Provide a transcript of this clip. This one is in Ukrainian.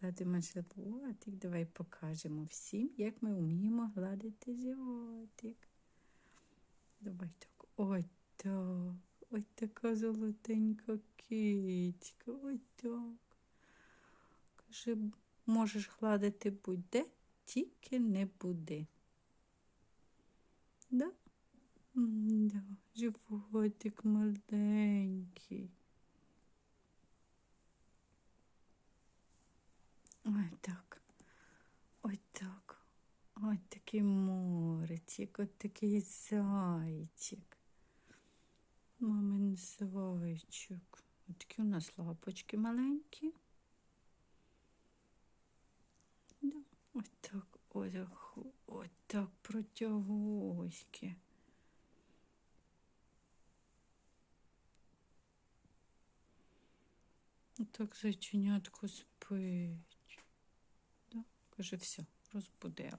гладимо животик. Давай покажемо всім, як ми вміємо гладити животик. Давай так. Ой так. Ой така золотенька кицька. Ой так. Каже, можеш гладити будь-де, тільки не буди. Да? Да, животик маленький. Ой так. Ой так. Ой такий морецик, от такий зайчик. Мамин зайчик. Ось такі у нас лапочки маленькі. Да. Ось так, ось, ох- ось так протягоськи. Так зайченятко спить. Да? Каже, все, розбудила.